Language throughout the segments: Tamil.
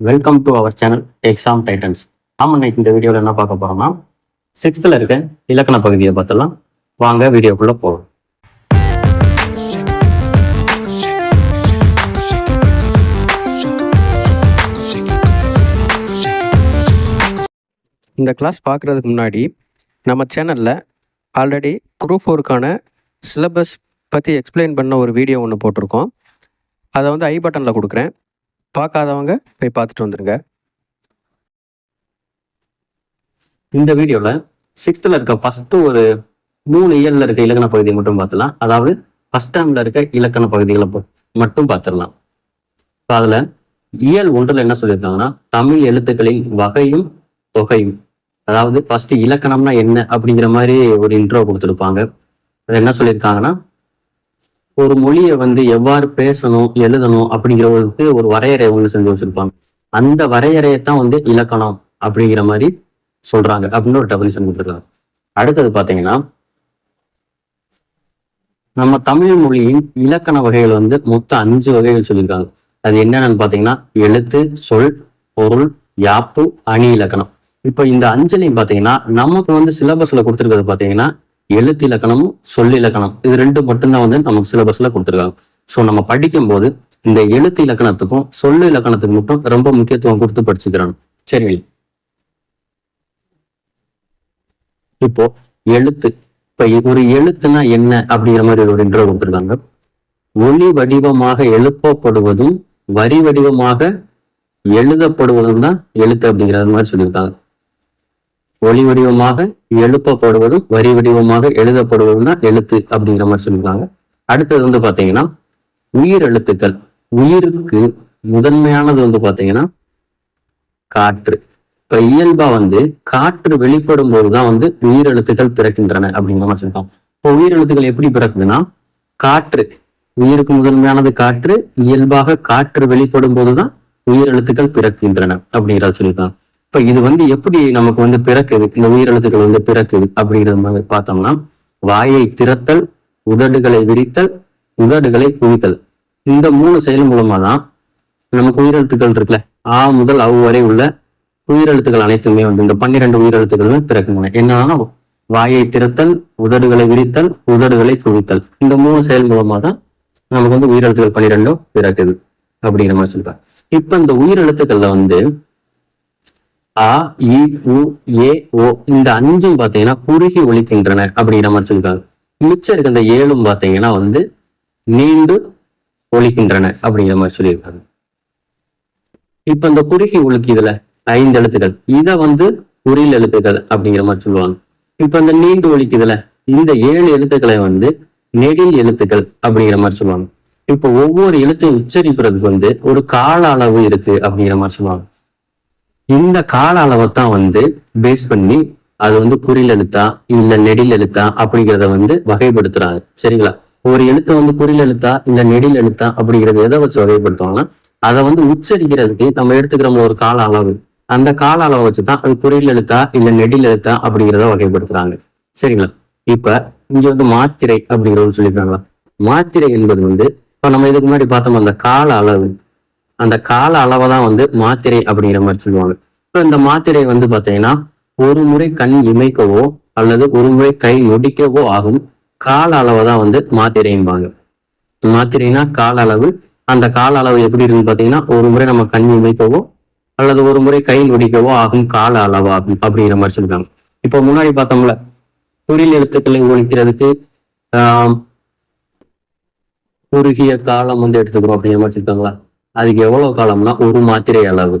Welcome to our channel exam titans ஆமாம் இன்னைக்கு இந்த வீடியோவில் என்ன பார்க்க போகிறோம்னா சிக்ஸ்த்தில் இருக்க இலக்கண பகுதியை பார்த்துலாம் வாங்க வீடியோக்குள்ளே போகும் இந்த கிளாஸ் பார்க்குறதுக்கு முன்னாடி நம்ம சேனலில் ஆல்ரெடி குரூப் ஃபோருக்கான சிலபஸ் பற்றி எக்ஸ்பிளைன் பண்ண ஒரு வீடியோ ஒன்று போட்டிருக்கோம். அதை வந்து ஐ பட்டனில் கொடுக்குறேன். பார்க்காதவங்க போய் பார்த்துட்டு வந்துடுங்க இந்த வீடியோவில் சிக்ஸ்த்தில் இருக்க ஃபஸ்ட்டு ஒரு மூணு இயலில் இருக்க இலக்கண பகுதியை மட்டும் பார்த்துலாம் அதாவது ஃபஸ்ட் டேர்மில் இருக்க இலக்கண பகுதிகளை மட்டும் பார்த்துடலாம். இப்போ அதில் இயல் ஒன்றில் என்ன சொல்லியிருக்காங்கன்னா தமிழ் எழுத்துக்களின் வகையும் தொகையும். அதாவது ஃபஸ்ட்டு இலக்கணம்னா என்ன அப்படிங்கிற மாதிரி ஒரு இன்ட்ரோ கொடுத்துருப்பாங்க. அதுல என்ன சொல்லியிருக்காங்கன்னா ஒரு மொழியை வந்து எவ்வாறு பேசணும் எழுதணும் அப்படிங்கிறவங்களுக்கு ஒரு வரையறை ஒன்று செஞ்சு வச்சிருப்பாங்க. அந்த வரையறையை தான் வந்து இலக்கணம் அப்படிங்கிற மாதிரி சொல்றாங்க அப்படின்னு ஒரு டெபினிஷன் கொடுத்துருக்காங்க. அடுத்தது பாத்தீங்கன்னா நம்ம தமிழ் மொழியின் இலக்கண வகைகள் வந்து மொத்தம் அஞ்சு வகைகள் சொல்லியிருக்காங்க. அது என்னென்னு பாத்தீங்கன்னா எழுத்து சொல் பொருள் யாப்பு அணி இலக்கணம். இப்போ இந்த அஞ்சலையும் பாத்தீங்கன்னா நமக்கு வந்து சிலபஸ்ல கொடுத்துருக்கிறது பாத்தீங்கன்னா எழுத்து இலக்கணமும் சொல் இலக்கணம் இது ரெண்டு மட்டும்தான் வந்து நமக்கு சிலபஸ்ல கொடுத்துருக்காங்க. ஸோ நம்ம படிக்கும்போது இந்த எழுத்து இலக்கணத்துக்கும் சொல்லு இலக்கணத்துக்கு மட்டும் ரொம்ப முக்கியத்துவம் கொடுத்து படிச்சுக்கிறாங்க. சரிங்களா? இப்போ எழுத்து. இப்ப ஒரு எழுத்துனா என்ன அப்படிங்கிற மாதிரி ஒரு இன்ட்ரோ கொடுத்துருக்காங்க. ஒளி வடிவமாக எழுப்பப்படுவதும் வரி வடிவமாக எழுதப்படுவதும் தான் எழுத்து அப்படிங்கிற மாதிரி சொல்லியிருக்காங்க. ஒளி வடிவமாக எழுப்பப்படுவதும் வரி வடிவமாக எழுதப்படுவதும் தான் எழுத்து அப்படிங்கிற மாதிரி சொல்லியிருக்காங்க. அடுத்தது வந்து பாத்தீங்கன்னா உயிர் எழுத்துக்கள் உயிருக்கு முதன்மையானது வந்து பாத்தீங்கன்னா காற்று. இப்ப இயல்பா வந்து காற்று வெளிப்படும் போதுதான் வந்து உயிரெழுத்துக்கள் பிறக்கின்றன அப்படிங்கிற மாதிரி சொல்லியிருக்காங்க. இப்போ உயிரெழுத்துக்கள் எப்படி பிறக்குதுன்னா காற்று. உயிருக்கு முதன்மையானது காற்று இயல்பாக காற்று வெளிப்படும் போதுதான் உயிரெழுத்துக்கள் பிறக்கின்றன அப்படிங்கிறத சொல்லியிருக்காங்க. இப்ப இது வந்து எப்படி நமக்கு வந்து பிறக்குது? இந்த உயிரெழுத்துக்கள் வந்து பிறக்குது அப்படிங்கிற மாதிரி பார்த்தோம்னா வாயை திறத்தல் உதடுகளை விரித்தல் உதடுகளை குவித்தல். இந்த மூணு செயல் மூலமா தான் நமக்கு உயிரெழுத்துக்கள் இருக்குல்ல? ஆ முதல் அவ் வரை உள்ள உயிரெழுத்துக்கள் அனைத்துமே வந்து இந்த பன்னிரெண்டு உயிரெழுத்துக்களுமே பிறக்குங்க என்னன்னா வாயை திறத்தல் உதடுகளை விரித்தல் உதடுகளை குவித்தல். இந்த மூணு செயல் மூலமா தான் நமக்கு வந்து உயிரெழுத்துக்கள் பன்னிரெண்டும் பிறக்குது அப்படிங்கிற மாதிரி சொல்றாங்க இப்ப இந்த உயிரெழுத்துக்கள்ல வந்து ஆ இ உ ஏ ஓ. இந்த அஞ்சும் பார்த்தீங்கன்னா குறுகி ஒழிக்கின்றன அப்படிங்கிற மாதிரி சொல்லியிருக்காங்க. மிச்சம் இருக்க இந்த ஏழும் பாத்தீங்கன்னா வந்து நீண்டு ஒழிக்கின்றன அப்படிங்கிற மாதிரி சொல்லியிருக்காங்க. இப்ப இந்த குறுகி ஒழுக்கியதுல ஐந்து எழுத்துக்கள். இதை வந்து உரியல் எழுத்துக்கள் அப்படிங்கிற மாதிரி சொல்லுவாங்க. இப்ப இந்த நீண்டு ஒழிக்குதுல இந்த ஏழு எழுத்துக்களை வந்து நெடில் எழுத்துக்கள் அப்படிங்கிற மாதிரி சொல்லுவாங்க. இப்ப ஒவ்வொரு எழுத்தையும் உச்சரிக்கிறதுக்கு வந்து ஒரு கால அளவு இருக்கு அப்படிங்கிற மாதிரி சொல்லுவாங்க. இந்த கால அளவை தான் வந்து பேஸ் பண்ணி அது வந்து குறில் எழுத்தா இல்ல நெடில் எழுத்தா அப்படிங்கிறத வந்து வகைப்படுத்துறாங்க. சரிங்களா? ஒரு எழுத்தை வந்து குறில் எழுத்தா இல்ல நெடில் எழுத்தா அப்படிங்கறத எதை வச்சு வகைப்படுத்துவாங்கன்னா அதை வந்து உச்சரிக்கிறதுக்கு நம்ம எடுத்துக்கிறோம் ஒரு கால அளவு. அந்த கால அளவை வச்சுதான் அது குறில் எழுத்தா இல்ல நெடில் எழுத்தா அப்படிங்கிறத வகைப்படுத்துறாங்க. சரிங்களா? இப்ப இங்க வந்து மாத்திரை அப்படிங்கிறது சொல்லியிருக்காங்களா? மாத்திரை என்பது வந்து இப்ப நம்ம இதுக்கு முன்னாடி பார்த்தோம் அந்த கால அளவு. அந்த கால அளவை தான் வந்து மாத்திரை அப்படிங்கிற மாதிரி சொல்லுவாங்க. இப்போ இந்த மாத்திரை வந்து பார்த்தீங்கன்னா ஒரு முறை கண் இமைக்கவோ அல்லது ஒரு முறை கை நொடிக்கவோ ஆகும். கால அளவை தான் வந்து மாத்திரைம்பாங்க மாத்திரைனா கால அளவு. அந்த கால அளவு எப்படி இருக்குன்னு பார்த்தீங்கன்னா ஒரு முறை நம்ம கண் இமைக்கவோ அல்லது ஒரு முறை கை நொடிக்கவோ ஆகும் கால அளவு ஆகும் அப்படிங்கிற மாதிரி சொல்லுவாங்க இப்போ முன்னாடி பார்த்தோம்ல குறில் எழுத்துக்களை ஒழிக்கிறதுக்கு ஆஹ் குறுகிய காலம் வந்து எடுத்துக்கிறோம் அப்படிங்கிற மாதிரி சொல்லிருக்காங்களா? அதுக்கு எவ்வளவு காலம்னா ஒரு மாத்திரை அளவு.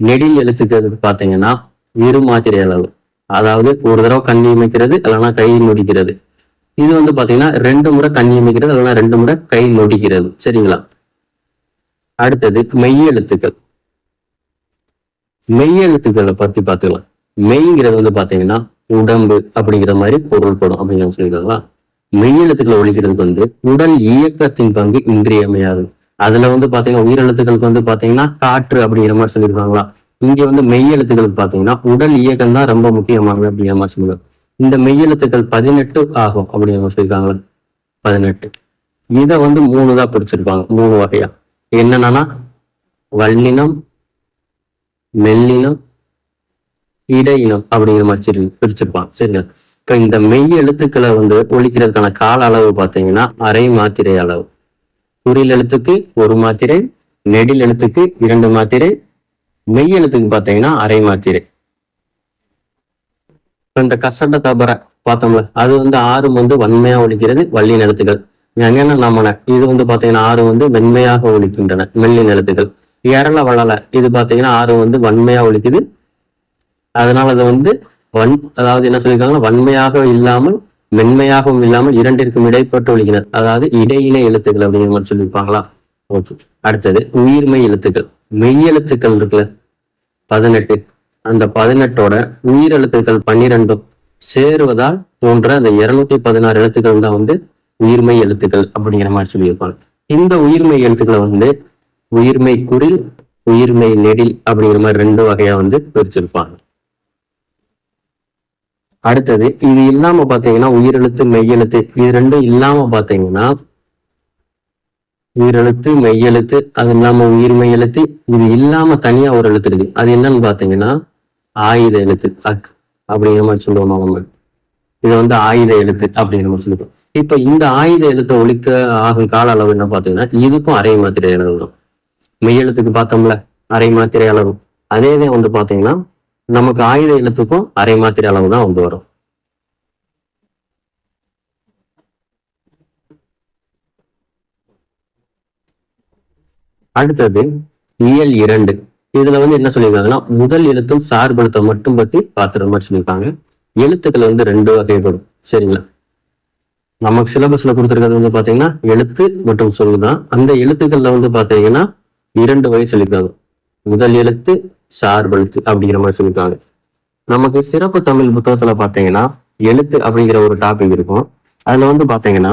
நெடில் எழுத்துக்கிறதுக்கு பார்த்தீங்கன்னா இரு மாத்திரை அளவு. அதாவது ஒரு தடவை கண் இமைக்கிறது இல்லைன்னா கை நொடிக்கிறது இது வந்து பார்த்தீங்கன்னா ரெண்டு முறை கண் இமைக்கிறது இல்லைன்னா ரெண்டு முறை கை நொடிக்கிறது சரிங்களா? அடுத்தது மெய் எழுத்துக்கள். மெய் எழுத்துக்களை பற்றி பார்த்துக்கலாம். மெய்ங்கிறது வந்து பார்த்தீங்கன்னா உடம்பு அப்படிங்கிற மாதிரி பொருள்படும் அப்படிங்கிற சொல்லிக்கலாம் மெய் எழுத்துக்களை ஒழிக்கிறதுக்கு வந்து உடல் இயக்கத்தின் பங்கு இன்றியமையாது அதுல வந்து பாத்தீங்கன்னா உயிரெழுத்துக்களுக்கு வந்து பாத்தீங்கன்னா காற்று அப்படிங்கிற மாதிரி சொல்லியிருக்காங்களா. இங்க வந்து மெய் எழுத்துக்களுக்கு பாத்தீங்கன்னா உடல் இயக்கம் தான் ரொம்ப முக்கியமானது அப்படிங்கிற மாதிரி சொல்லுவாங்க இந்த மெய் எழுத்துக்கள் பதினெட்டு ஆகும் அப்படிங்கிற மாதிரி சொல்லியிருக்காங்களா. பதினெட்டு. இதை வந்து மூணு தான் பிரிச்சிருப்பாங்க. மூணு வகையா. என்னன்னா வல்லினம் மெல்லினம் இடையினம் அப்படிங்கிற மாதிரி பிரிச்சிருப்பான் சரிங்க இப்ப இந்த மெய் எழுத்துக்களை வந்து ஒழிக்கிறதுக்கான கால அளவு பாத்தீங்கன்னா அரை மாத்திரை அளவு. குறில் எழுத்துக்கு ஒரு மாத்திரை நெடில் எழுத்துக்கு இரண்டு மாத்திரை மெய் எழுத்துக்கு பார்த்தீங்கன்னா அரை மாத்திரை. இந்த கசட தபர பார்த்தோம்ல அது வந்து ஆறும் வந்து வன்மையா ஒழிக்கிறது வள்ளின் எழுத்துக்கள். எங்கன்னா நம்மன இது வந்து பாத்தீங்கன்னா ஆறு வந்து மென்மையாக ஒழிக்கின்றன மெல்லின் எழுத்துக்கள். இரள வளல இது பாத்தீங்கன்னா ஆறு வந்து வன்மையா ஒழிக்குது. அதனால அது வந்து வன் அதாவது என்ன சொல்லியிருக்காங்கன்னா வன்மையாக இல்லாமல் மென்மையாகவும் இல்லாமல் இரண்டிற்கும் இடைப்பட்டு ஒழிக்கினர் அதாவது இடையிலே எழுத்துக்கள் அப்படிங்கிற மாதிரி சொல்லியிருப்பாங்களா? ஓகே. அடுத்தது உயிர்மெய் எழுத்துக்கள். மெய் எழுத்துக்கள் இருக்குல்ல? பதினெட்டு. அந்த பதினெட்டோட உயிர் எழுத்துக்கள் பன்னிரெண்டும் சேருவதால் போன்ற அந்த இருநூத்தி பதினாறு எழுத்துக்கள் தான் வந்து உயிர்மை எழுத்துக்கள் அப்படிங்கிற மாதிரி சொல்லியிருப்பாங்க. இந்த உயிர்மை எழுத்துக்களை வந்து உயிர்மை குரில் உயிர்மை நெடில் அப்படிங்கிற மாதிரி ரெண்டு வகையா வந்து பிரிச்சிருப்பாங்க. அடுத்தது இது இல்லாம பாத்தீங்கன்னா உயிரெழுத்து மெய்யெழுத்து இது ரெண்டும் இல்லாம பாத்தீங்கன்னா உயிரெழுத்து மெய்யெழுத்து அது இல்லாம உயிர் மெய்யெழுத்து இது இல்லாம தனியா ஒரு எழுத்து இருக்கு. அது என்னன்னு பாத்தீங்கன்னா ஆயுத எழுத்து அக் அப்படிங்கிற மாதிரி சொல்லுவோம் நம்ம? இது வந்து ஆயுத எழுத்து அப்படிங்கிற மாதிரி சொல்லிப்போம். இப்ப இந்த ஆயுத எழுத்தை ஒழிக்க ஆகும் கால அளவு என்ன பாத்தீங்கன்னா இதுக்கும் அரை மாத்திரை அளவு மெய்யெழுத்துக்கு பார்த்தோம்ல அரை மாத்திரை அளவு. அதே இதே வந்து பாத்தீங்கன்னா நமக்கு ஆயுத இனத்துக்கும் அரை மாத்திரை அளவு தான் வந்து வரும். அடுத்தது இயல் இரண்டு. இதுல வந்து என்ன சொல்லியிருக்காங்கன்னா முதல் எழுத்தும் சார்பெழுத்தை மட்டும் பத்தி பாத்துற மாதிரி சொல்லியிருக்காங்க. எழுத்துக்கள் வந்து ரெண்டு வகைப்படும். சரிங்களா? நமக்கு சிலபஸ்ல கொடுத்துருக்கிறது வந்து பாத்தீங்கன்னா எழுத்து மற்றும் சொல்லுதான். அந்த எழுத்துக்கள்ல வந்து பாத்தீங்கன்னா இரண்டு வகை சொல்லியிருக்காங்க. முதல் எழுத்து சார்பெழுத்து அப்படிங்கிற மாதிரி சொல்லியிருக்காங்க நமக்கு சிறப்பு தமிழ் புத்தகத்துல பாத்தீங்கன்னா எழுத்து அப்படிங்கிற ஒரு டாபிக் இருக்கும். அதுல வந்து பாத்தீங்கன்னா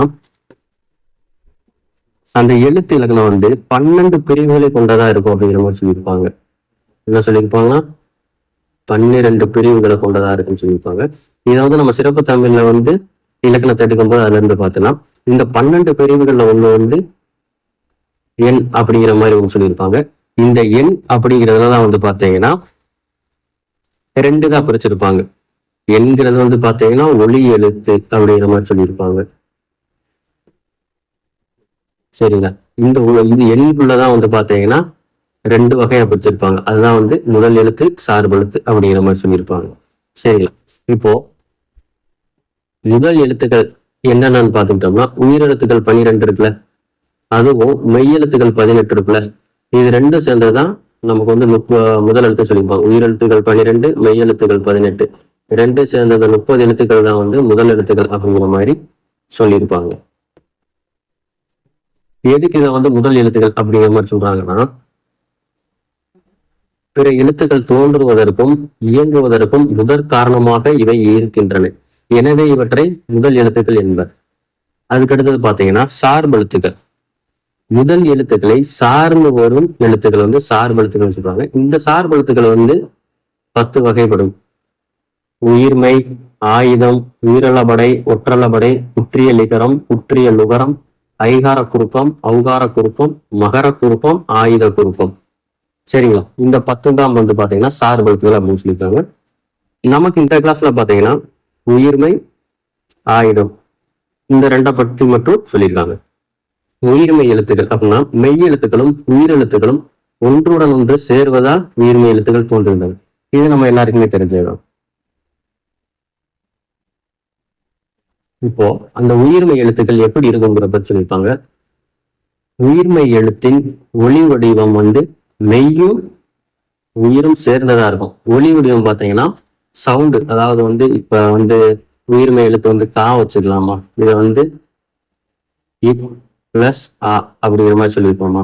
அந்த எழுத்து இலக்கணம் வந்து பன்னெண்டு பிரிவுகளை கொண்டதா இருக்கும் அப்படிங்கிற மாதிரி சொல்லியிருப்பாங்க. என்ன சொல்லியிருப்பாங்கன்னா பன்னிரெண்டு பிரிவுகளை கொண்டதா இருக்குன்னு சொல்லியிருப்பாங்க. இதை வந்து நம்ம சிறப்பு தமிழ்ல வந்து இலக்கணத்தை எடுக்கும்போது அதுல இருந்து பார்த்தலாம் இந்த பன்னெண்டு பிரிவுகள்ல ஒண்ணு வந்து எண் அப்படிங்கிற மாதிரி ஒன்று சொல்லியிருப்பாங்க. இந்த எண் அப்படிங்கிறதுலாம் வந்து பார்த்தீங்கன்னா ரெண்டு தான் பிரிச்சிருப்பாங்க. எண்கிறது வந்து பார்த்தீங்கன்னா ஒளி எழுத்து அப்படிங்கிற மாதிரி சொல்லியிருப்பாங்க. சரிங்களா? இந்த இது வந்து பார்த்தீங்கன்னா ரெண்டு வகையா பிரிச்சிருப்பாங்க. அதுதான் வந்து முதல் எழுத்து சார்பெழுத்து அப்படிங்கிற மாதிரி சொல்லியிருப்பாங்க. சரிங்களா? இப்போ முதல் எழுத்துக்கள் என்னென்னு பார்த்துக்கிட்டோம்னா உயிரெழுத்துக்கள் பன்னிரெண்டு இருக்குல்ல. அதுவும் மெய்யெழுத்துக்கள் பதினெட்டு இருக்குல்ல. இது ரெண்டும் சேர்ந்ததுதான் நமக்கு வந்து முப்ப முதல் எழுத்து சொல்லியிருப்பாங்க. உயிரெழுத்துக்கள் பன்னிரெண்டு மெய்யெழுத்துக்கள் பதினெட்டு. ரெண்டு சேர்ந்த முப்பது எழுத்துக்கள் தான் வந்து முதல் எழுத்துக்கள் அப்படிங்கிற மாதிரி சொல்லியிருப்பாங்க. எதுக்கு இதை வந்து முதல் எழுத்துக்கள் அப்படிங்கிற மாதிரி சொல்றாங்கன்னா பிற எழுத்துக்கள் தோன்றுவதற்கும் இயங்குவதற்கும் முதற் காரணமாக இவை இருக்கின்றன. எனவே இவற்றை முதல் எழுத்துக்கள் என்பர். அதுக்கடுத்தது பார்த்தீங்கன்னா சார்பெழுத்துக்கள். முதல் எழுத்துக்களை சார்ந்து வரும் எழுத்துக்கள் வந்து சார்பெழுத்துக்கள் சொல்றாங்க இந்த சார்பெழுத்துக்கள் வந்து பத்து வகைப்படும். உயிர்மை ஆயுதம் உயிரளபடை ஒற்றளபடை குற்றிய லிகரம் குற்றிய லுகரம் ஐகார குறுப்பம் அவுகார குறுப்பம் மகர குறுப்பம் ஆயுத குறுப்பம் சரிங்களா? இந்த பத்து தான் வந்து பாத்தீங்கன்னா சார்பெழுத்துக்கள் அப்படின்னு சொல்லியிருக்காங்க. நமக்கு இந்த கிளாஸ்ல பாத்தீங்கன்னா உயிர்மை ஆயுதம் இந்த ரெண்டை பற்றி மட்டும் சொல்லியிருக்காங்க. உயிர்மை எழுத்துக்கள் அப்படின்னா மெய் எழுத்துக்களும் உயிரெழுத்துக்களும் ஒன்றுடன் ஒன்று சேர்வதால் உயிர்மை எழுத்துக்கள் தோன்றுகின்றன. இது நம்ம எல்லாருக்குமே தெரிஞ்சிடும் இப்போ அந்த உயிர்மை எழுத்துக்கள் எப்படி இருக்குங்கிறத பத்தி சொல்லியிருப்பாங்க. உயிர்மை எழுத்தின் ஒளி வடிவம் வந்து மெய்யும் உயிரும் சேர்ந்ததா இருக்கும். ஒளி வடிவம் பார்த்தீங்கன்னா சவுண்டு அதாவது வந்து இப்ப வந்து உயிர்மை எழுத்து வந்து கா வச்சிடலாமா இதை வந்து பிளஸ் ஆ அப்படிங்கிற மாதிரி சொல்லியிருப்போமா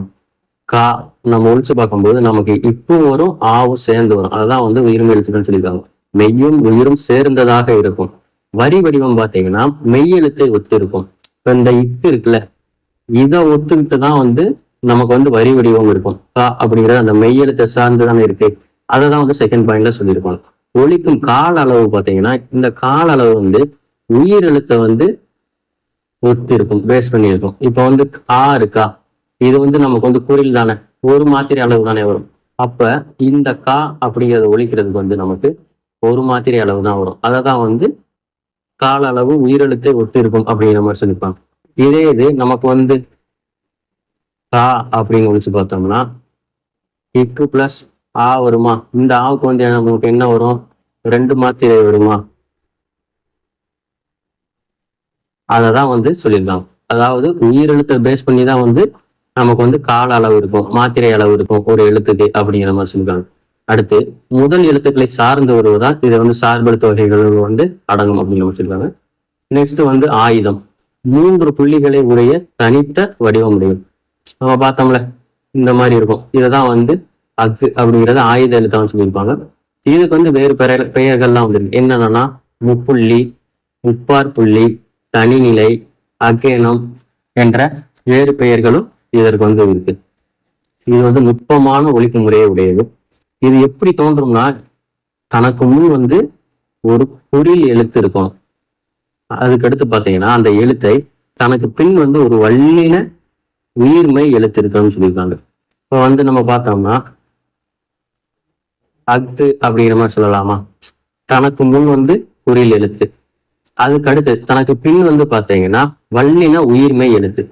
கா நம்ம ஒழிச்சு பார்க்கும்போது நமக்கு இப்பும் வரும் ஆவும் சேர்ந்து வரும். அதுதான் வந்து உயிரும் எழுத்துக்கள் சொல்லியிருக்காங்க. மெய்யும் உயிரும் சேர்ந்ததாக இருக்கும். வரி வடிவம் பார்த்தீங்கன்னா மெய் எழுத்தை ஒத்து இருக்கும் இந்த இப்பு இருக்குல்ல இதை ஒத்துக்கிட்டு தான் வந்து நமக்கு வந்து வரி வடிவம் இருக்கும். கா அப்படிங்கிற அந்த மெய் எழுத்தை சார்ந்து தானே இருக்கு. அதை தான் வந்து செகண்ட் பாயிண்ட்ல சொல்லியிருப்பாங்க. ஒழிக்கும் கால அளவு பார்த்தீங்கன்னா இந்த கால அளவு வந்து உயிர் எழுத்தை வந்து ஒத்து இருக்கும் பேஸ் பண்ணி இருக்கும் இப்போ வந்து ஆ இருக்கா? இது வந்து நமக்கு வந்து குறில் தானே? ஒரு மாத்திரை அளவு தானே வரும். அப்ப இந்த கா அப்படிங்கிறத ஒழிக்கிறதுக்கு வந்து நமக்கு ஒரு மாத்திரை அளவு தான் வரும். அதை தான் வந்து கால அளவு உயிரெழுத்தை ஒத்து இருக்கும் அப்படிங்கிற மாதிரி சொல்லிப்பாங்க இதே இது நமக்கு வந்து கா அப்படின்னு ஒழிச்சு பார்த்தோம்னா இக்கு பிளஸ் ஆ வருமா? இந்த ஆவுக்கு வந்து நமக்கு என்ன வரும்? ரெண்டு மாத்திரை வருமா? அதை தான் வந்து சொல்லியிருக்காங்க அதாவது உயிரெழுத்தை பேஸ் பண்ணி தான் வந்து நமக்கு வந்து கால அளவு இருக்கும் மாத்திரை அளவு இருக்கும் ஒரு எழுத்துக்கு அப்படிங்கிற மாதிரி சொல்லியிருக்காங்க. அடுத்து முதல் எழுத்துக்களை சார்ந்து தான் இதை வந்து சார்பெழுத்து வகைகள் வந்து அடங்கும் அப்படிங்கிற மாதிரி சொல்லியிருக்காங்க. நெக்ஸ்ட் வந்து ஆயுதம். மூன்று புள்ளிகளை உடைய தனித்த வடிவம் உடையது நம்ம பார்த்தோம்ல இந்த மாதிரி இருக்கும். இதை தான் வந்து அக்கு அப்படிங்கிறத ஆயுத எழுத்தான்னு சொல்லியிருப்பாங்க. இதுக்கு வந்து வேறு பெயர் பெயர்கள்லாம் வந்துருக்கு என்னென்னா முப்புள்ளி முப்பார் புள்ளி தனிநிலை அக்கேனம் என்ற வேறு பெயர்களும் இதற்கு வந்து இருக்கு இது வந்து நுட்பமான ஒழிப்பு முறையை உடையது. இது எப்படி தோன்றும்னா தனக்கு முன் வந்து ஒரு பொருள் எழுத்து இருக்கும். அதுக்கடுத்து பார்த்தீங்கன்னா அந்த எழுத்தை தனக்கு பின் வந்து ஒரு வல்லின உயிர்மை எழுத்து இருக்குன்னு சொல்லியிருக்காங்க. இப்போ வந்து நம்ம பார்த்தோம்னா அக்து அப்படிங்கிற மாதிரி சொல்லலாமா? தனக்கு முன் வந்து குறில் எழுத்து. அதுக்கு அடுத்து தனக்கு பின் வந்து பார்த்தீங்கன்னா வள்ளினா உயிர்மை எழுத்து.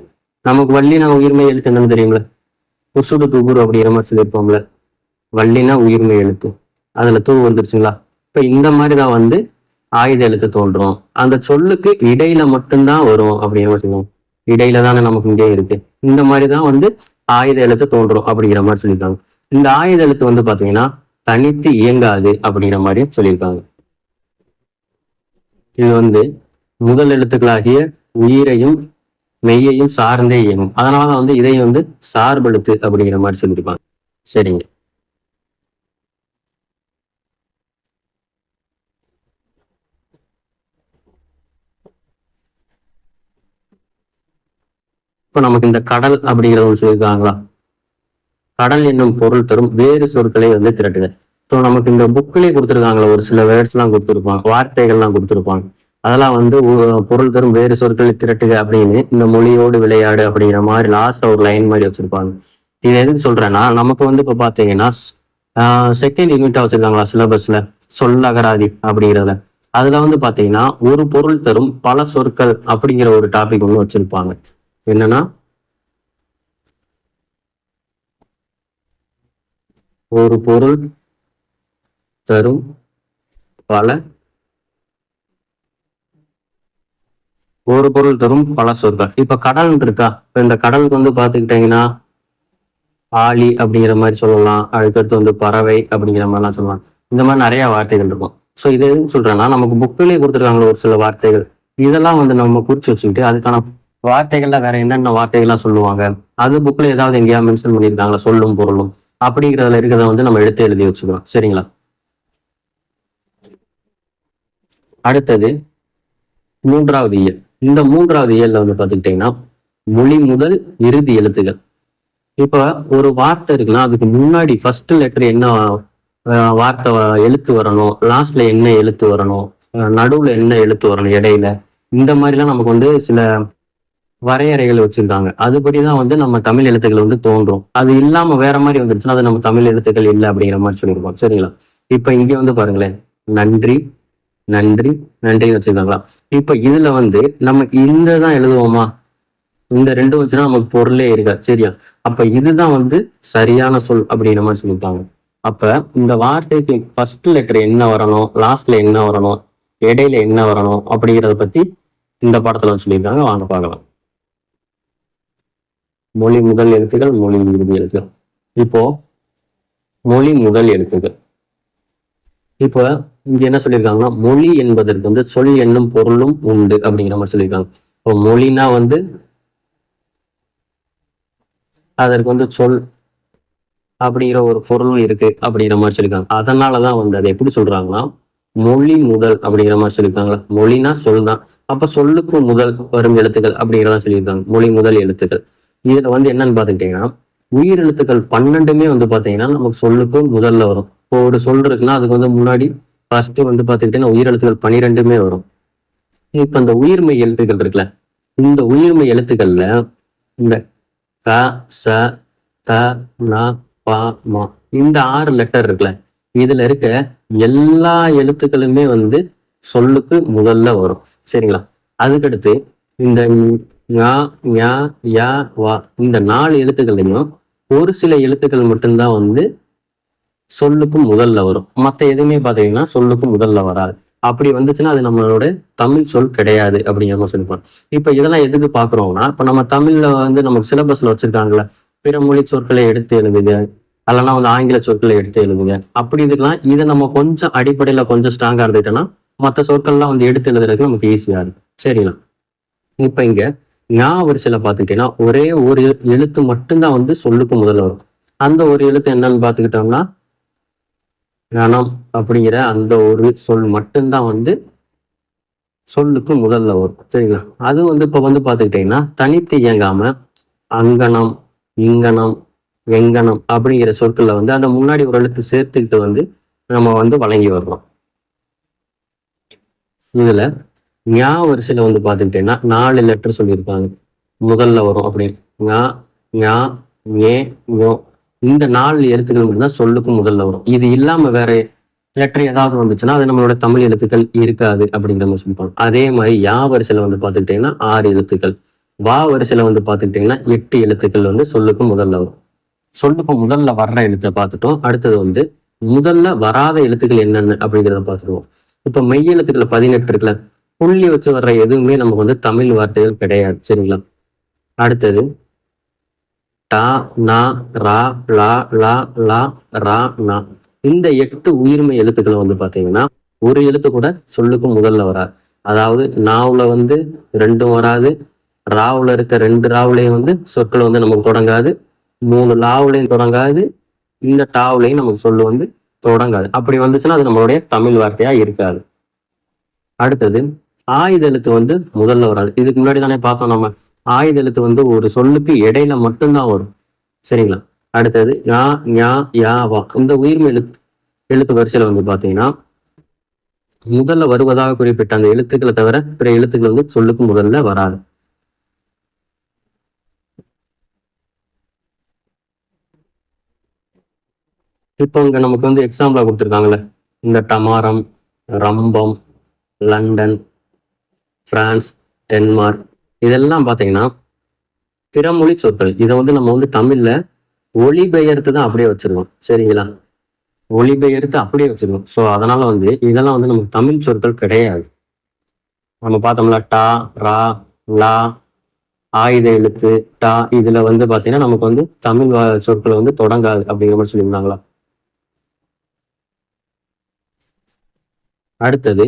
நமக்கு வள்ளினா உயிர்மை எழுத்து என்னன்னு தெரியுங்களா புசுடு துகுரு அப்படிங்கிற மாதிரி சொல்லியிருப்போம்ல. வள்ளினா உயிர்மை எழுத்து. அதுல தூ வந்துருச்சுங்களா? இப்ப இந்த மாதிரி தான் வந்து ஆயுத எழுத்து தோன்றும். அந்த சொல்லுக்கு இடையில மட்டும்தான் வரும் அப்படிங்கிற மாதிரி சொல்லுவோம் இடையில தானே நமக்கு இங்கே இருக்கு. இந்த மாதிரி தான் வந்து ஆயுத எழுத்து தோன்றும் அப்படிங்கிற மாதிரி சொல்லியிருக்காங்க. இந்த ஆயுத எழுத்து வந்து பாத்தீங்கன்னா தனித்து இயங்காது அப்படிங்கிற மாதிரியும் சொல்லியிருக்காங்க. இது வந்து முதல் எழுத்துக்களாகிய உயிரையும் மெய்யையும் சார்ந்தே இயங்கும். அதனாலதான் வந்து இதை வந்து சார்பெழுத்து அப்படிங்கிற மாதிரி சொல்லியிருப்பாங்க. சரிங்க. இப்ப நமக்கு இந்த கடல் அப்படிங்கிறத ஒன்று சொல்லியிருக்காங்களா? கடல் என்னும் பொருள் தரும் வேறு சொற்களை வந்து திரட்டுது ஸோ நமக்கு இந்த புக்லேயே கொடுத்துருக்காங்களா ஒரு சில வேர்ட்ஸ்லாம் கொடுத்துருப்பாங்க வார்த்தைகள்லாம் கொடுத்துருப்பாங்க. அதெல்லாம் வந்து பொருள் தரும் வேறு சொற்களை திரட்டுக அப்படின்னு இந்த மொழியோடு விளையாடு அப்படிங்கிற மாதிரி லாஸ்ட்ல ஒரு லைன் மாதிரி வச்சிருப்பாங்க. இது எதுக்கு சொல்றேன்னா நமக்கு வந்து இப்போ பாத்தீங்கன்னா செகண்ட் யூனிட்டா வச்சிருக்காங்களா சிலபஸ்ல சொல்லகராதி அப்படிங்கிறதுல அதுல வந்து பாத்தீங்கன்னா ஒரு பொருள் தரும் பல சொற்கள் அப்படிங்கிற ஒரு டாபிக் ஒன்று வச்சிருப்பாங்க. என்னன்னா ஒரு பொருள் தரும் பல ஒரு பொருள் தரும் பல சொற்கள். இப்ப கடல் இருக்கா? இப்ப இந்த கடலுக்கு வந்து பாத்துக்கிட்டீங்கன்னா ஆளி அப்படிங்கிற மாதிரி சொல்லலாம். அதுக்கடுத்து வந்து பறவை அப்படிங்கிற மாதிரிலாம் சொல்லலாம். இந்த மாதிரி நிறைய வார்த்தைகள் இருக்கும். ஸோ இது எதுன்னு சொல்றேன்னா நமக்கு புக்கிலேயே கொடுத்துருக்காங்களே ஒரு சில வார்த்தைகள். இதெல்லாம் வந்து நம்ம குறிச்சு வச்சுக்கிட்டு அதுக்கான வார்த்தைகள்ல வேற என்னென்ன வார்த்தைகள்லாம் சொல்லுவாங்க? அது புக்ல ஏதாவது எங்கேயா மென்ஷன் பண்ணியிருக்காங்களா? சொல்லும் பொருளும். அப்படிங்கிறதுல இருக்கிறத வந்து நம்ம எடுத்து எழுதி வச்சுக்கிறோம். சரிங்களா? அடுத்தது மூன்றாவது இயல். இந்த மூன்றாவது இயல்ல வந்து பார்த்துக்கிட்டீங்கன்னா மொழி முதல் இறுதி எழுத்துகள். இப்போ ஒரு வார்த்தை இருக்குன்னா அதுக்கு முன்னாடி ஃபர்ஸ்ட் லெட்டர் என்ன வார்த்தை எழுத்து வரணும் லாஸ்ட்ல என்ன எழுத்து வரணும் நடுவில் என்ன எழுத்து வரணும் இடையில. இந்த மாதிரிலாம் நமக்கு வந்து சில வரையறைகள் வச்சிருக்காங்க. அதுபடிதான் வந்து நம்ம தமிழ் எழுத்துக்கள் வந்து தோன்றும். அது இல்லாம வேற மாதிரி வந்துருச்சுன்னா அது நம்ம தமிழ் எழுத்துக்கள் இல்லை அப்படிங்கிற மாதிரி சொல்லியிருப்போம் சரிங்களா? இப்போ இங்கே வந்து பாருங்களேன். நன்றி. நன்றி நன்றின்னு வச்சுக்கோங்களா இப்போ இதுல வந்து நமக்கு இந்த தான் எழுதுவோமா? இந்த ரெண்டும் வச்சுன்னா நமக்கு பொருளே இருக்கா சரியா? அப்ப இதுதான் வந்து சரியான சொல் அப்படிங்கிற மாதிரி சொல்லியிருக்காங்க அப்ப இந்த வார்த்தைக்கு ஃபர்ஸ்ட் லெட்டர் என்ன வரணும் லாஸ்ட்ல என்ன வரணும் இடையில என்ன வரணும் அப்படிங்கிறத பத்தி இந்த படத்துல சொல்லியிருக்காங்க. வாங்க பார்க்கலாம். மொழி முதல் எழுத்துக்கள் மொழி இறுதி எழுத்துக்கள். இப்போ மொழி முதல் எழுத்துக்கள். இப்போ இங்க என்ன சொல்லியிருக்காங்கன்னா மொழி என்பதற்கு வந்து சொல் என்னும் பொருளும் உண்டு அப்படிங்கிற மாதிரி சொல்லியிருக்காங்க. இப்போ மொழினா வந்து அதற்கு வந்து சொல் அப்படிங்கிற ஒரு பொருளும் இருக்கு அப்படிங்கிற மாதிரி சொல்லியிருக்காங்க. அதனாலதான் வந்து அதை எப்படி சொல்றாங்கன்னா மொழி முதல் அப்படிங்கிற மாதிரி சொல்லியிருக்காங்களா மொழினா சொல் தான் அப்ப சொல்லுக்கு முதல் வரும் எழுத்துக்கள் அப்படிங்கிறதான் சொல்லியிருக்காங்க. மொழி முதல் எழுத்துக்கள். இதுல வந்து என்னன்னு பாத்துக்கிட்டீங்கன்னா உயிர் எழுத்துக்கள் பன்னெண்டுமே வந்து பார்த்தீங்கன்னா நமக்கு சொல்லுக்கு முதல்ல வரும். இப்போ ஒரு சொல் இருக்குன்னா அதுக்கு வந்து முன்னாடி ஃபர்ஸ்ட் வந்து பார்த்துக்கிட்டீங்கன்னா உயிர் எழுத்துக்கள் பன்னிரெண்டுமே வரும். இப்போ இந்த உயிர்மை எழுத்துக்கள் இருக்குல்ல இந்த உயிர்மை எழுத்துக்கள்ல இந்த க ச த ந ப மா இந்த ஆறு லெட்டர் இருக்குல்ல இதுல இருக்க எல்லா எழுத்துக்களுமே வந்து சொல்லுக்கு முதல்ல வரும். சரிங்களா? அதுக்கடுத்து இந்த ஞா, ஞா, யா, வா இந்த நாலு எழுத்துக்கள்லையும் ஒரு சில எழுத்துக்கள் மட்டும்தான் வந்து சொல்லுக்கும் முதல்ல வரும். மற்ற எதுவுமே பார்த்தீங்கன்னா சொல்லுக்கும் முதல்ல வராது. அப்படி வந்துச்சுன்னா அது நம்மளோட தமிழ் சொல் கிடையாது அப்படிங்கிற மாதிரி சொல்லிப்போம் இப்போ இதெல்லாம் எதுக்கு பார்க்குறோம்னா இப்போ நம்ம தமிழ்ல வந்து நமக்கு சிலபஸ்ல வச்சிருக்காங்கல்ல பிற மொழி சொற்களை எடுத்து எழுதுக அதெல்லாம் வந்து ஆங்கில சொற்களை எடுத்து எழுதுங்க அப்படி இதுக்கெல்லாம் இதை நம்ம கொஞ்சம் அடிப்படையில் கொஞ்சம் ஸ்ட்ராங்காக இருந்துட்டோம்னா மற்ற சொற்கள்லாம் வந்து எடுத்து எழுதுறதுக்கு நமக்கு ஈஸியாக இருக்கும். சரிங்களா? இப்போ இங்கே ஞாபக வரிசையில பாத்துக்கிட்டீங்கன்னா ஒரே ஒரு எழுத்து மட்டும்தான் வந்து சொல்லுக்கு முதல்ல வரும். அந்த ஒரு எழுத்து என்னன்னு பார்த்துக்கிட்டோம்னா கணம் அப்படிங்கிற அந்த ஒரு சொல் மட்டும்தான் வந்து சொல்லுக்கு முதல்ல வரும். சரிங்களா? அது வந்து இப்போ வந்து பார்த்துக்கிட்டிங்கன்னா தனித்து இயங்காம அங்கனம் இங்கனம் எங்கனம் அப்படிங்கிற சொற்களை வந்து அந்த முன்னாடி ஒரு எழுத்து சேர்த்துக்கிட்டு வந்து நம்ம வந்து வழங்கி வரலாம் இதுல ஞா வரிசையில வந்து பார்த்துக்கிட்டீங்கன்னா நாலு லெட்டர் சொல்லியிருப்பாங்க. முதல்ல வரும் அப்படின்னு ஞா ஞா ஞோ இந்த நாலு எழுத்துக்கள் மட்டும்தான் சொல்லுக்கும் முதல்ல வரும். இது இல்லாம வேற லெட்டர் ஏதாவது வந்துச்சுன்னா அது நம்மளோட தமிழ் எழுத்துக்கள் இருக்காது அப்படிங்கிற மாதிரி சொல்லிப்பாங்க. அதே மாதிரி யா வரிசையில வந்து பாத்துக்கிட்டீங்கன்னா ஆறு எழுத்துக்கள். வா வரிசையில வந்து பாத்துக்கிட்டீங்கன்னா எட்டு எழுத்துக்கள் வந்து சொல்லுக்கும் முதல்ல வரும். சொல்லுக்கு முதல்ல வர்ற எழுத்தை பார்த்துட்டோம். அடுத்தது வந்து முதல்ல வராத எழுத்துக்கள் என்னென்ன அப்படிங்கிறத பார்த்துருவோம். இப்போ மெய் எழுத்துக்கள் பதினெட்டு இருக்குல்ல புள்ளி வச்சு வர்ற எதுவுமே நமக்கு வந்து தமிழ் வார்த்தைகள் கிடையாது. சரிங்களா? அடுத்தது டா நா ரா லா லா லா ரா நா. இந்த எட்டு உயிர்மை எழுத்துக்களை வந்து பாத்தீங்கன்னா ஒரு எழுத்து கூட சொல்லுக்கு முதல்ல வராது. அதாவது நாவுல வந்து ரெண்டும் வராது ராவுல இருக்க ரெண்டு ராவுலையும் வந்து சொற்கள் வந்து நமக்கு தொடங்காது மூணு லாவுலையும் தொடங்காது இந்த டாவுலையும் நமக்கு சொல்லு வந்து தொடங்காது. அப்படி வந்துச்சுன்னா அது நம்மளுடைய தமிழ் வார்த்தையா இருக்காது. அடுத்தது ஆயுத எழுத்து வந்து முதல்ல வராது. இதுக்கு முன்னாடி தானே பார்த்தோம் நம்ம. ஆயுத எழுத்து வந்து ஒரு சொல்லுக்கு இடையில மட்டும்தான் வரும். சரிங்களா? அடுத்தது யா ஞா யா வா. இந்த உயிர்மை எழுத்து எழுத்து வரிசையில வந்து பாத்தீங்கன்னா முதல்ல வருவதாக குறிப்பிட்ட அந்த எழுத்துக்களை தவிர பிற எழுத்துக்கள் வந்து சொல்லுக்கு முதல்ல வராது. இப்போ இங்க நமக்கு வந்து எக்ஸாம்பிளா கொடுத்துருக்காங்கல்ல இந்த டமாரம் ரம்பம் லண்டன் பிரான்ஸ் டென்மார்க் இதெல்லாம் பார்த்தீங்கன்னா பிறமொழி சொற்கள். இதை வந்து நம்ம வந்து தமிழில் ஒளிபெயர்த்து தான் அப்படியே வச்சிருக்கோம். சரிங்களா? ஒளிபெயர்த்து அப்படியே வச்சிருக்கோம். ஸோ அதனால வந்து இதெல்லாம் வந்து நமக்கு தமிழ் சொற்கள் கிடையாது. நம்ம பார்த்தோம்ல டா ரா லா ஆயுத எழுத்து டா இதில் வந்து பார்த்தீங்கன்னா நமக்கு வந்து தமிழ் சொற்களை வந்து தொடங்காது அப்படிங்கிற மாதிரி சொல்லியிருந்தாங்களா? அடுத்தது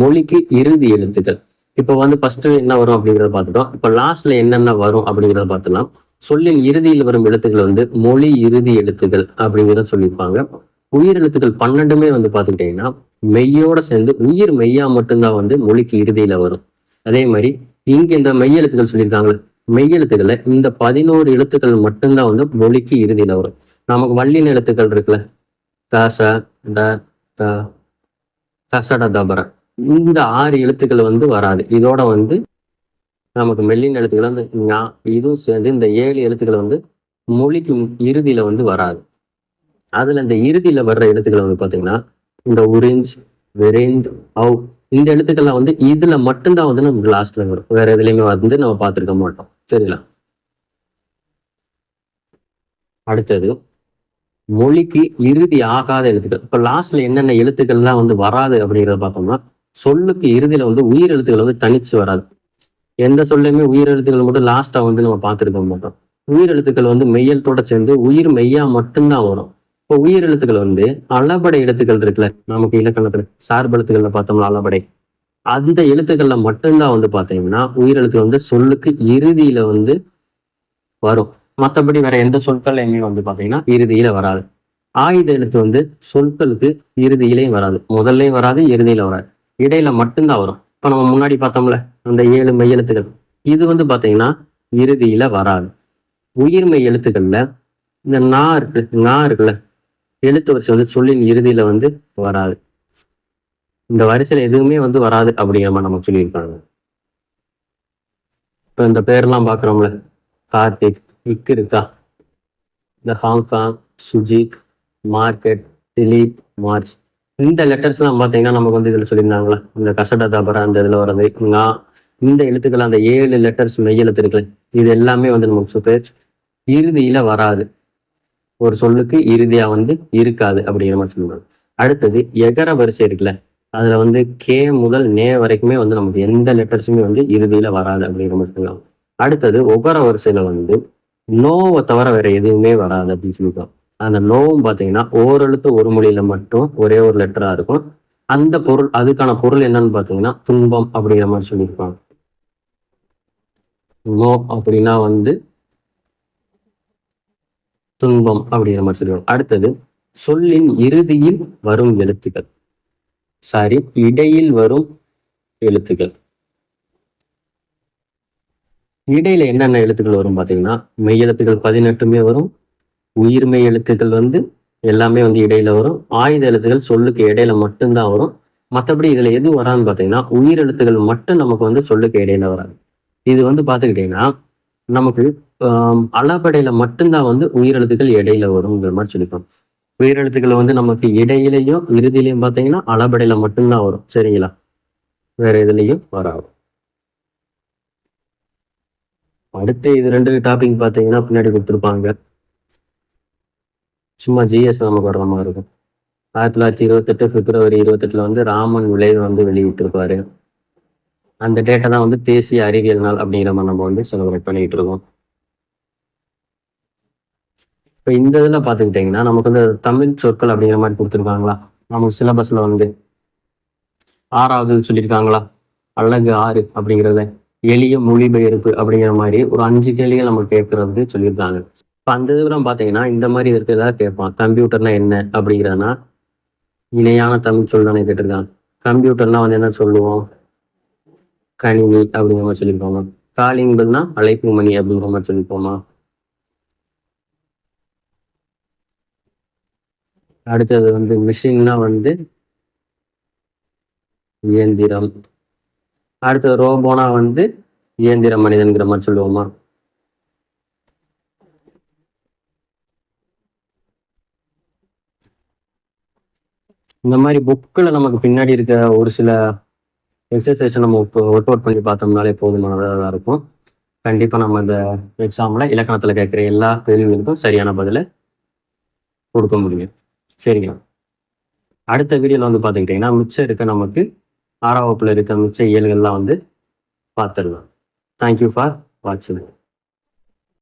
மொழிக்கு இறுதி எழுத்துக்கள். இப்போ வந்து ஃபர்ஸ்ட் என்ன வரும் அப்படிங்கிறத பார்த்துட்டோம். இப்போ லாஸ்ட்ல என்னென்ன வரும் அப்படிங்கிறத பார்த்தோம்னா சொல்லின் இறுதியில் வரும் எழுத்துக்கள் வந்து மொழி இறுதி எழுத்துக்கள் அப்படிங்கிறத சொல்லியிருப்பாங்க. உயிர் எழுத்துக்கள் பன்னெண்டுமே வந்து பார்த்துக்கிட்டீங்கன்னா மெய்யோட சேர்ந்து உயிர் மெய்யா மட்டும்தான் வந்து மொழிக்கு இறுதியில வரும். அதே மாதிரி இங்க இந்த மெய் எழுத்துக்கள் சொல்லியிருக்காங்களே மெய் எழுத்துக்களை இந்த பதினோரு எழுத்துக்கள் மட்டும்தான் வந்து மொழிக்கு இறுதியில வரும். நமக்கு வள்ளின எழுத்துக்கள் இருக்குல்ல தச ட த கசட தபர இந்த ஆறு எழுத்துக்கள் வந்து வராது. இதோட வந்து நமக்கு மெல்லின எழுத்துக்கள் வந்து ஞா இதுவும் சேர்ந்து இந்த ஏழு எழுத்துக்கள் வந்து மொழிக்கு இறுதியில வந்து வராது. அதுல இந்த இறுதியில வர்ற எழுத்துக்கள் வந்து பாத்தீங்கன்னா இந்த உரிஞ்ச் விரைந்த் அவு இந்த எழுத்துக்கள்லாம் வந்து இதுல மட்டும்தான் வந்து நமக்கு லாஸ்ட்ல வரும். வேற எதுலையுமே வந்து நம்ம பார்த்திருக்க மாட்டோம். சரிங்களா? அடுத்தது மொழிக்கு இறுதி ஆகாத எழுத்துக்கள். இப்ப லாஸ்ட்ல என்னென்ன எழுத்துக்கள்லாம் வந்து வராது அப்படிங்கிறத பார்த்தோம்னா சொல்லுக்கு இறுதியில வந்து உயிர் எழுத்துக்கள் வந்து தனிச்சு வராது. எந்த சொல்லையுமே உயிர் எழுத்துக்கள் மட்டும் லாஸ்டா வந்து நம்ம பார்த்துருக்க மாட்டோம். உயிர் எழுத்துக்கள் வந்து மெய்யெழுத்தோட சேர்ந்து உயிர் மெய்யா மட்டும்தான் வரும். இப்போ உயிர் எழுத்துக்கள் வந்து அளபடை எழுத்துக்கள் இருக்குல்ல நமக்கு இலக்கணத்துல சார்பு எழுத்துக்கள்ல பார்த்தோம்னா அளபடை. அந்த எழுத்துக்கள்ல மட்டும்தான் வந்து பார்த்தீங்கன்னா உயிர் எழுத்துக்கள் வந்து சொல்லுக்கு இறுதியில வந்து வரும். மற்றபடி வேற எந்த சொற்கள்லையுமே வந்து பாத்தீங்கன்னா இறுதியில வராது. ஆயுத எழுத்து வந்து சொற்களுக்கு இறுதியிலையும் வராது. முதல்லையும் வராது இறுதியில வராது. இடையில மட்டும்தான் வரும். இப்ப நம்ம முன்னாடி பார்த்தோம்ல அந்த ஏழு மெய் எழுத்துக்கள். இது வந்து பாத்தீங்கன்னா இறுதியில வராது. உயிர்மை எழுத்துக்கள்ல இந்த நா இருக்கு நா இருக்குல்ல எழுத்து வரிசை வந்து சொல்லின் இறுதியில வந்து வராது. இந்த வரிசையில எதுவுமே வந்து வராது அப்படிங்கிற மாதிரி நமக்கு சொல்லியிருக்காங்க. இப்ப இந்த பேர்லாம் பாக்குறோம்ல கார்த்திக் இக்கு இருக்கா? இந்த Hong Kong Sujith market Dileep March இந்த லெட்டர்ஸ்லாம் பார்த்தீங்கன்னா நமக்கு வந்து இதில் சொல்லியிருந்தாங்களா இந்த கசட தபரா அந்த இதில் வர்றது. ngா, இந்த எழுத்துக்கள் அந்த ஏழு லெட்டர்ஸ் மெய்யெழுத்து இருக்குல்ல. இது எல்லாமே வந்து நமக்கு சூப்பர் இறுதியில் வராது. ஒரு சொல்லுக்கு இறுதியாக வந்து இருக்காது அப்படிங்கிற மாதிரி சொல்லுவாங்க. அடுத்தது எகர வரிசை இருக்குல்ல. அதில் வந்து கே முதல் நே வரைக்குமே வந்து நமக்கு எந்த லெட்டர்ஸுமே வந்து இறுதியில் வராது அப்படிங்கிற மாதிரி சொல்லுவாங்க. அடுத்தது ஒகர வரிசையில் வந்து நோவை தவிர வேற எதுவுமே வராது அப்படின்னு சொல்லியிருக்காங்க. அந்த நோவும் பார்த்தீங்கன்னா ஓரெழுத்து ஒரு மொழியில மட்டும் ஒரே ஒரு லெட்டரா இருக்கும். அந்த பொருள் அதுக்கான பொருள் என்னன்னு பார்த்தீங்கன்னா துன்பம் அப்படிங்கிற மாதிரி சொல்லியிருப்பாங்க. நோ அப்படின்னா வந்து துன்பம் அப்படிங்கிற மாதிரி சொல்லிடுவாங்க. அடுத்தது சொல்லின் இறுதியில் வரும் எழுத்துக்கள். சாரி இடையில் வரும் எழுத்துக்கள். இடையில என்னென்ன எழுத்துக்கள் வரும் பார்த்தீங்கன்னா மெய் எழுத்துக்கள் பதினெட்டுமே வரும் உயிர்மெய் எழுத்துக்கள் வந்து எல்லாமே வந்து இடையில வரும். ஆயுத எழுத்துக்கள் சொல்லுக்கு இடையில மட்டும்தான் வரும். மற்றபடி இதுல எது வரான்னு பாத்தீங்கன்னா உயிர் எழுத்துக்கள் மட்டும் நமக்கு வந்து சொல்லுக்கு இடையில வராது. இது வந்து பாத்துக்கிட்டீங்கன்னா நமக்கு ஆஹ் அளபடையில மட்டும்தான் வந்து உயிரெழுத்துக்கள் இடையில வருங்கிற மாதிரி சொல்லிப்போம். உயிரெழுத்துக்கள் வந்து நமக்கு இடையிலையும் இறுதியிலையும் பார்த்தீங்கன்னா அளபடையில மட்டும்தான் வரும். சரிங்களா? வேற எதுலையும் வராது. அடுத்து இது ரெண்டு டாபிக் பார்த்தீங்கன்னா பின்னாடி கொடுத்துருப்பாங்க. சும்மா ஜிஎஸ் நமக்கு வர்ற மாதிரி இருக்கும். ஆயிரத்தி தொள்ளாயிரத்தி இருபத்தெட்டு பிப்ரவரி இருபத்தெட்டுல வந்து ராமன் விளைவு வந்து வெளியிட்டிருப்பாரு. அந்த டேட்டை தான் வந்து தேசிய அறிவியல் நாள் அப்படிங்கிற மாதிரி நம்ம வந்து செலிப்ரேட் பண்ணிட்டு இருக்கோம். இப்போ இந்த இதில் பார்த்துக்கிட்டிங்கன்னா நமக்கு வந்து தமிழ் சொற்கள் அப்படிங்கிற மாதிரி கொடுத்துருக்காங்களா? நமக்கு சிலபஸில் வந்து ஆறாவது சொல்லியிருக்காங்களா? அழகு ஆறு அப்படிங்கிறத எளிய மொழிபெயர்ப்பு அப்படிங்கிற மாதிரி ஒரு அஞ்சு கேள்விகள் நமக்கு கேட்கறதுக்கு சொல்லியிருக்காங்க. இப்போ அந்த இதுலாம் பார்த்தீங்கன்னா இந்த மாதிரி இருக்கிறதா கேட்பான் கம்ப்யூட்டர்னா என்ன அப்படிங்கிறதுனா இணையான தமிழ் சொல் தானே கேட்டிருக்காங்க கம்ப்யூட்டர்னா வந்து என்ன சொல்லுவோம்? கணினி அப்படிங்கிற மாதிரி சொல்லியிருப்போமா காலிங் பெல்னா அழைப்பு மணி அப்படிங்கிற மாதிரி சொல்லியிருப்போமா? அடுத்தது வந்து மிஷின்னா வந்து இயந்திரம். அடுத்தது ரோபோனா வந்து இயந்திர மனிதன்கிற மாதிரி சொல்லுவோமா? இந்த மாதிரி புக்கில் நமக்கு பின்னாடி இருக்க ஒரு சில எக்ஸசைஸை நம்ம ஒர்க் அவுட் பண்ணி பார்த்தோம்னாலே போதுமானதாக இருக்கும். கண்டிப்பாக நம்ம இந்த எக்ஸாமில் இலக்கணத்தில் கேட்குற எல்லா கேள்விகளுக்கும் சரியான பதிலை கொடுக்க முடியும். சரிங்களா? அடுத்த வீடியோவில் வந்து பார்த்துக்கிட்டிங்கன்னா மிச்சம் இருக்க நமக்கு ஆறாம் வகுப்பில் இருக்க மிச்ச இயல்கள்லாம் வந்து பார்த்துடலாம். தேங்க்யூ ஃபார் வாட்சிங்